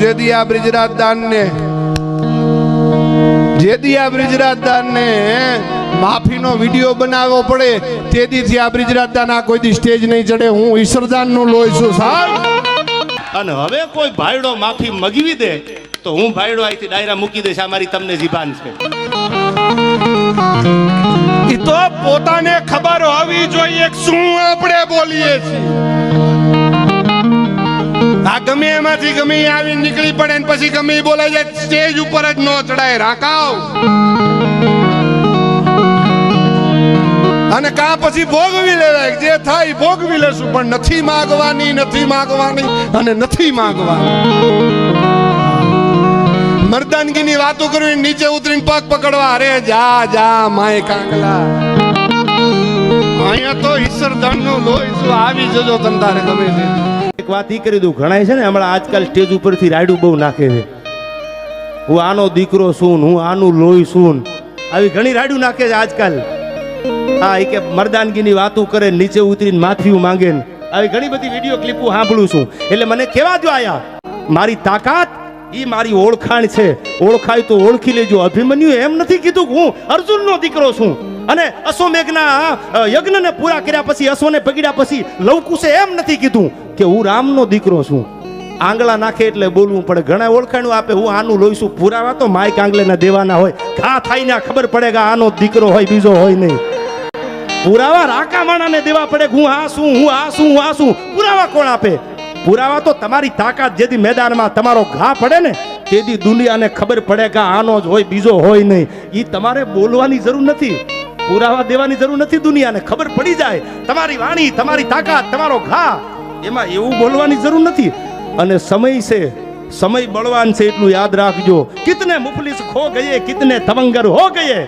જેદી આ બ્રિજરાજદાન ને જેદી આ બ્રિજરાજદાન ને માફીનો વીડિયો બનાવવો પડે તેદીથી આ બ્રિજરાજ દાન આ કોઈ દી સ્ટેજ નહીં ચડે. હું ઈશ્વરદાનનું લોહી છું સાહેબ. અને હવે કોઈ ભાઈડો માફી મગવી દે તો હું ભાઈડો અહીંથી ડાયરા મૂકી દઈશ. આ મારી તમને જીભાન છે. ઈ તો પોતાને ખબર હોવી જોઈએ શું આપણે બોલીએ છીએ. આ ગમે એમાંથી ગમે આવી નીકળી પડે ને પછી ગમે બોલાય જાય, સ્ટેજ ઉપર જ ન ચડાય રાકાવ અને કા પછી ભોગવી લેવાય જે થાય ભોગવી લેશું પણ નથી માગવાની નથી માગવાની અને નથી માગવાની. મરદાનગીની વાતો કરવી નીચે ઉતરીને પગ પકડવા, અરે જા જા, માય કાંગલા અહીંયા તો ઈશ્વર ધનનું લોહી શું આવી જજો તમ તારે ગમે તે. એક વાત ઈ કરી દઉં ઘણા છે ને હમણાં આજકાલ સ્ટેજ ઉપરથી રાયડું બહુ નાખે છે. હું આનો દીકરો છું હું આનું લોહી છું આવી ઘણી રાયડું નાખે છે આજકાલ. હા એ કે મર્દાનગીની વાતો કરે, નીચે ઉતરીને માથિયું માંગે ને આવી ઘણી બધી વીડિયો ક્લિપો સાંભળું છું. એટલે મને કેવા જો આયા? મારી તાકાત એ મારી ઓળખાણ છે. ઓળખાય તો ઓળખી લેજો. અભિમન્યુ એમ નથી કીધું હું અર્જુનનો દીકરો છું. અને અશ્વમેઘના યજ્ઞને પૂરા કર્યા પછી, અશ્વને પકડ્યા પછી લવકુશે એમ નથી કીધું કે હું રામનો દીકરો છું. આંગળા નાખે એટલે બોલવું પડે. ઘણા ઓળખાણું આપે, હું આનું લોહીશું પુરાવા? તો માઇક આંગળેના દેવાના હોય. ઘા થાય ને ખબર પડે કે આનો દીકરો હોય, બીજો હોય નહીં. પુરાવા રાકા માણાને દેવા પડે હું આ શું હું આ શું હું આ શું પુરાવા કોણ આપે? પુરાવા તો તમારી તાકાત જેથી મેદાનમાં તમારો ઘા પડે ને, તેથી દુનિયાને ખબર પડે કે આનો જ હોય, બીજો હોય નહીં. એ તમારે બોલવાની જરૂર નથી. પુરાવા દેવાની જરૂર નથી દુનિયાને. ખબર પડી જાય. તમારી વાણી, તમારી તાકાત, તમારો ઘા, એમાં એવું બોલવાની જરૂર નથી. અને સમય છે, સમય બળવાન છે એટલું યાદ રાખજો. કિતને મુફલિસ ખો ગયે, કિતને તવંગર હો ગયે?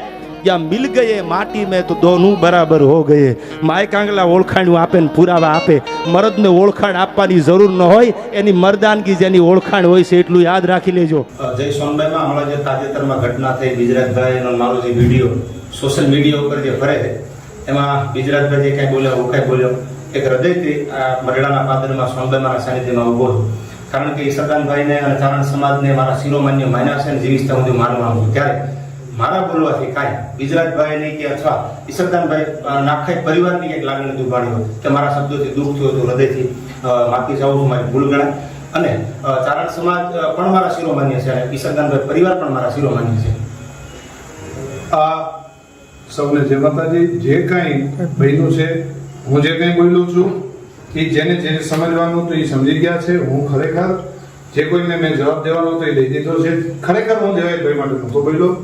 યા મિલ ગયે માટી મેં તો દોનું બરાબર હો ગયે. માય કાંગલા ઓળખાણું આપે ને પુરાવા આપે. મરદને ઓળખાણ આપવાની જરૂર ન હોય, એની મરદાનગી જેની ઓળખાણ હોય છે એટલું યાદ રાખી લેજો. જય સોનભાઈમાં હમણાં જે તાજેતરમાં ઘટના થઈ ગુજરાતભાઈ મારો જે વીડિયો સોશિયલ મીડિયા ઉપર જે ફરે છે એમાં ગુજરાતભાઈ જે કાંઈ બોલ્યો હું કાંઈ બોલ્યો એક હૃદયથી આ મરડાના પાદરમાં સોનભાઈ મારા સાનિધ્યમાં ઊભો છું. કારણ કે ઈશરદાનભાઈને અને ચારણ સમાજને મારા શિરોમાન્ય માન્યા છે અને જીવિસ્તા હું માનવા છું. ત્યારે મારા બોલવાથી કાંઈ ગુજરાતભાઈની કે અથવા ઈશરદાનભાઈ અ, પરિવારની એક લાગણી દુભાણી હોય કે મારા શબ્દોથી દુઃખ થયું હતું હૃદયથી માફી જાઉં છું મારી ભૂલ ગણાય. અને ચારણ સમાજ પણ મારા શિરોમાન્ય છે અને ઈશરદાનભાઈ પરિવાર પણ મારા શિરોમાન્ય છે. સૌને જય માતાજી. જે કાંઈ બન્યું છે, હું જે કંઈ બોલ્યો છું, એ જેને જેને સમજવાનું તો એ સમજી ગયા છે. હું ખરેખર જે કોઈને મેં જવાબ દેવાનો હતો એ લઈ દીધો છે. ખરેખર હું દેવાયભાઈ માટે નહોતો બોલ્યો.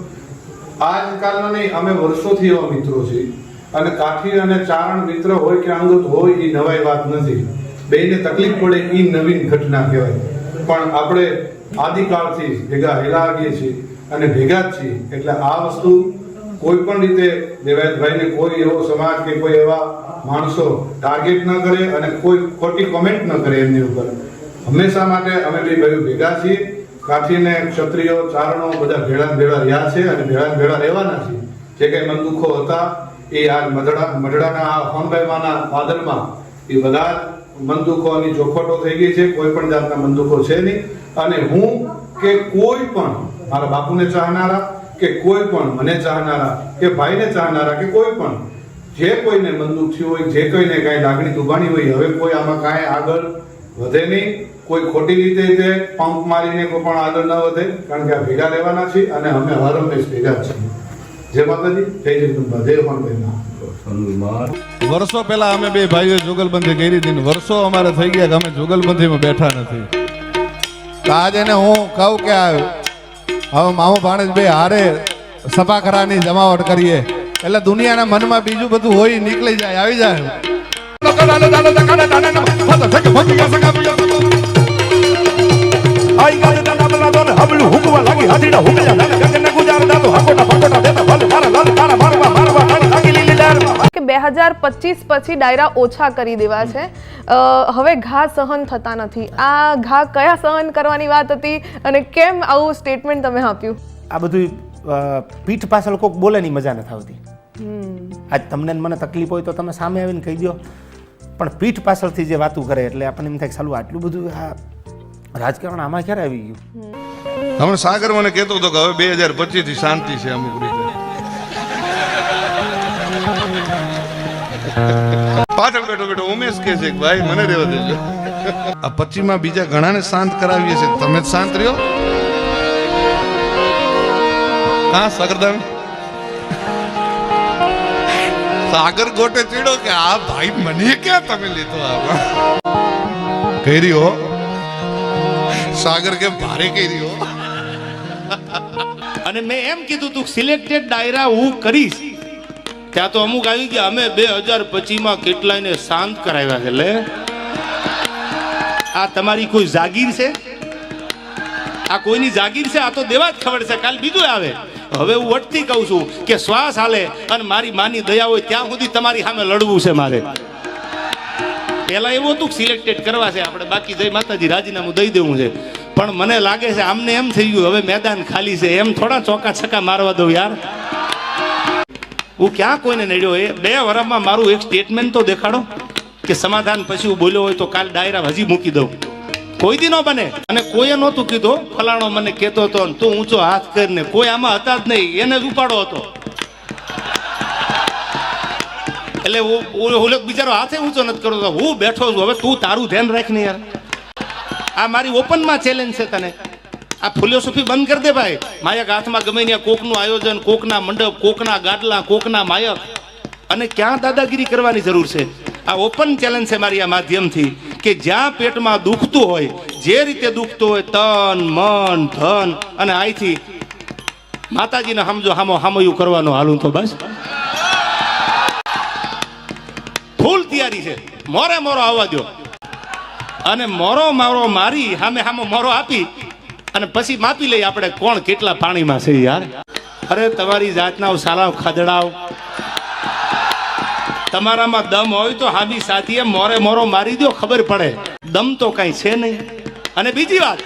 આજકાલના નહીં, અમે વર્ષોથી એવા મિત્રો છીએ. અને કાઠી અને ચારણ મિત્ર હોય કે અંગત હોય, એ નવાઈ વાત નથી. બેયને તકલીફ પડે એ નવીન ઘટના કહેવાય. પણ આપણે આદિકાળથી ભેગા હેલા આવીએ છીએ અને ભેગા જ છીએ. એટલે આ વસ્તુ કોઈ પણ રીતે દેવાયતભાઈને કોઈ એવો સમાજ કે કોઈ એવા માણસો ટાર્ગેટ ન કરે અને કોઈ ખોટી કોમેન્ટ ન કરે એમની ઉપર. હંમેશા માટે અમે બે ભાઈઓ ભેગા છીએ. કાઠીને ક્ષત્રિયો, ચારણો બધા ભેળા ભેળા રહ્યા છે અને ભેળા ભેળા રહેવાના છે જે કઈ મન દુઃખો હતા એ આ મઢડા, મઢડાના આ હોનભાઈમાના વાદળમાં એ બધા મન દુઃખોની ચોખવટો થઈ ગઈ છે. કોઈ પણ જાતના મન દુઃખો છે નહીં. અને હું કે કોઈ પણ મારા બાપુને ચાહનારા કે કોઈ પણ મને ચાહનારા કે ભાઈને ચાહનારા કે કોઈ પણ જે કોઈને મન થયું હોય જે કોઈને કાંઈ લાગણી દુભાણી હોય હવે કોઈ આમાં કાંઈ આગળ વધે નહીં. કોઈ ખોટી રીતે તે પંપ મારીને કોઈ પણ આગળ ન વધે કારણ કે આ ભેગા રહેવાના છે અને અમે હર હંમેશ ભેગા જ છીએ. જય માતાજી. જય જગદંબા જય હોનભાઈ વર્ષો પહેલા અમે બે ભાઈઓ જુગલબંધી કરી હતી વર્ષો અમારે થઈ ગયા કે અમે જુગલબંધીમાં બેઠા નથી. આજે એને હું કહું કે આ હવે મામો ભાણેજ બે હારે સભાખરાની જમાવટ કરીએ. એટલે દુનિયાના મનમાં બીજું બધું હોય નીકળી જાય, આવી જાય. હુકવા લાગી, હાથીડા હુકયા બે હજાર પચીસ પછી ડાયરા ઓછા કરી દેવા છે. હવે ઘા સહન થતા નથી. આ ઘા કયા સહન કરવાની વાત હતી અને કેમ આવું સ્ટેટમેન્ટ તમે આપ્યું? આ બધું પીઠ પાછળ કોઈક બોલે ની મજા નથી આવતી. આજ તમને મને તકલીફ હોય તો તમે સામે આવીને કહી દો પણ પીઠ પાછળથી જે વાતું કરે એટલે આપણને એમ થાય કે સાલું આટલું બધું આ રાજકારણ આમાં ક્યારે આવી ગયું? હમણાં સાગર મને કહેતો હતો કે હવે બે હજાર પચીસથી શાંતિ છે અમુક પાછળ બેઠો બેઠો ઉમેશ કે છે ભાઈ મને રહેવા દેજો. આ પચીમાં બીજા ઘણાને શાંત કરાવીએ છે તમે જ શાંત રહ્યો? હા સગરદાન સાગર ગોટે ચીડો કે આ ભાઈ મને ક્યાં તમે લીધો આમાં કહી રહ્યો સાગર કે ભારે કહી રહ્યો અને મેં એમ કીધું તું સિલેક્ટેડ ડાયરા હું કરીશ. ત્યાં તો અમુક આવી ગયા. અમે બે હજાર પચીમાં કેટલાયને શાંત કરાવ્યા છે, લે. આ તમારી કોઈ જાગીર છે? આ કોઈની જાગીર છે? આ તો દેવા જ ખબર છે. કાલ બીજું આવે. હવે હું વટતી કહું છું કે શ્વાસ હાલે અને મારી માની દયા હોય ત્યાં સુધી તમારી સામે લડવું છે મારે. પહેલા એવું હતું સિલેક્ટેડ કરવા છે આપણે. બાકી જય માતાજી, રાજીનામું દઈ દેવું છે. પણ મને લાગે છે આમને એમ થઈ ગયું, હવે મેદાન ખાલી છે. એમ થોડા ચોકા છક્કા મારવા દઉં યાર. હું ક્યાં કોઈને નડ્યો? એ બે વર્ષમાં મારું એક સ્ટેટમેન્ટ તો દેખાડો કે સમાધાન પછી હું બોલ્યો હોય તો કાલ ડાયરા હજી મૂકી દઉં. કોઈ દી ન બને. અને કોઈએ નહોતું કીધું, ફલાણો મને કહેતો હતો તું ઊંચો હાથ કરીને કોઈ આમાં હતા જ નહીં, એને જ ઉપાડો હતો. એટલે હું- ઓલો બિચારો હાથે ઊંચો નથી કરતો. હું બેઠો છું. હવે તું તારું ધ્યાન રાખ ને યાર. આ મારી ઓપનમાં ચેલેન્જ છે તને. આ ફિલોસોફી બંધ કરી દે ભાઈ. માયક હાથમાં ગમે કોકનું આયોજન, કોકના મંડપ, કોકના ગાડલા કોકના માયક. અને ક્યાં દાદાગીરી કરવાની જરૂર છે? આ ઓપન ચેલેન્જ છે મારી આ માધ્યમથી કે જ્યાં પેટમાં દુખતું હોય, જે રીતે દુખતું હોય, તન, મન, ધન અને અહીંથી માતાજીને સમજો હામો હામયું કરવાનું હાલું તો બસ. ફૂલ તૈયારી છે. મોરે મોરો આવવા દો અને મોરો મારો મારી સામે સામો મોરો આપી અને પછી માપી લઈએ આપણે કોણ કેટલા પાણીમાં છે યાર? અરે, તમારી જાતના સાલાવ ખદડાવ તમારામાં દમ હોય તો હાબી સાથીએ મોરે મોરો મારી દો ખબર પડે. દમ તો કઈ છે નહીં. અને બીજી વાત,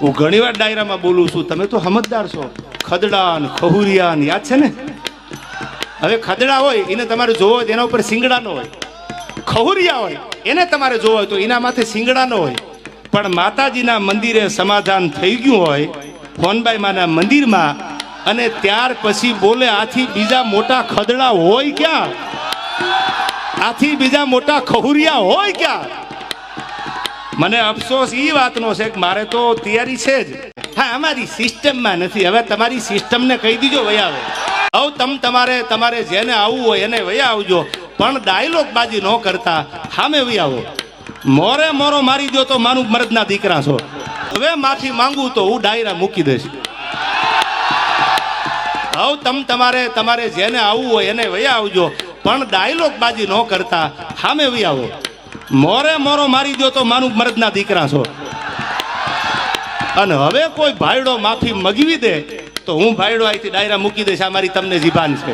હું ઘણી વાર ડાયરામાં બોલું છું, તમે તો સમજદાર છો. ખદડા ને ખહુરિયા ને યાદ છે ને? હવે ખદડા હોય, એને તમારે જોવો હોય એના ઉપર સિંગડા ન હોય. ખહુરિયા હોય, એને તમારે જોવો હોય તો એના માથે સિંગડા હોય. પણ માતાજીના મંદિરે સમાધાન થઈ ગયું હોય ફોનબાઈ માના મંદિરમાં, અને ત્યાર પછી બોલે, આથી બીજા મોટા ખદડા હોય ક્યાં? આથી બીજા મોટા ખહુરિયા હોય ક્યાં? મને અફસોસ એ વાતનો છે કે મારે તો તૈયારી છે જ. હા, અમારી સિસ્ટમમાં નથી. હવે તમારી સિસ્ટમને કહી દીજો વયા આવે. હવે તમ તમારે તમારે જેને આવવું હોય એને વયા આવજો. પણ ડાયલોગ બાજી ન કરતા. સામે વયા આવો. મોરે મોરો મારી દો તો માનું મરદના દીકરા છો. હવે માફી માંગુ તો હું ડાયરા મૂકી દઈશ. હવે તમ તમારે તમારે જેને આવવું હોય એને વયા આવજો. પણ ડાયલોગ બાજી ન કરતા સામે વહી આવો. મોરે મોરો મારી દો તો માનું મરદના દીકરા છો. અને હવે કોઈ ભાઈડો માફી મગવી દે, તો હું ભાઈડો અહીંથી ડાયરા મૂકી દઈશ. આ મારી તમને જીભાન છે.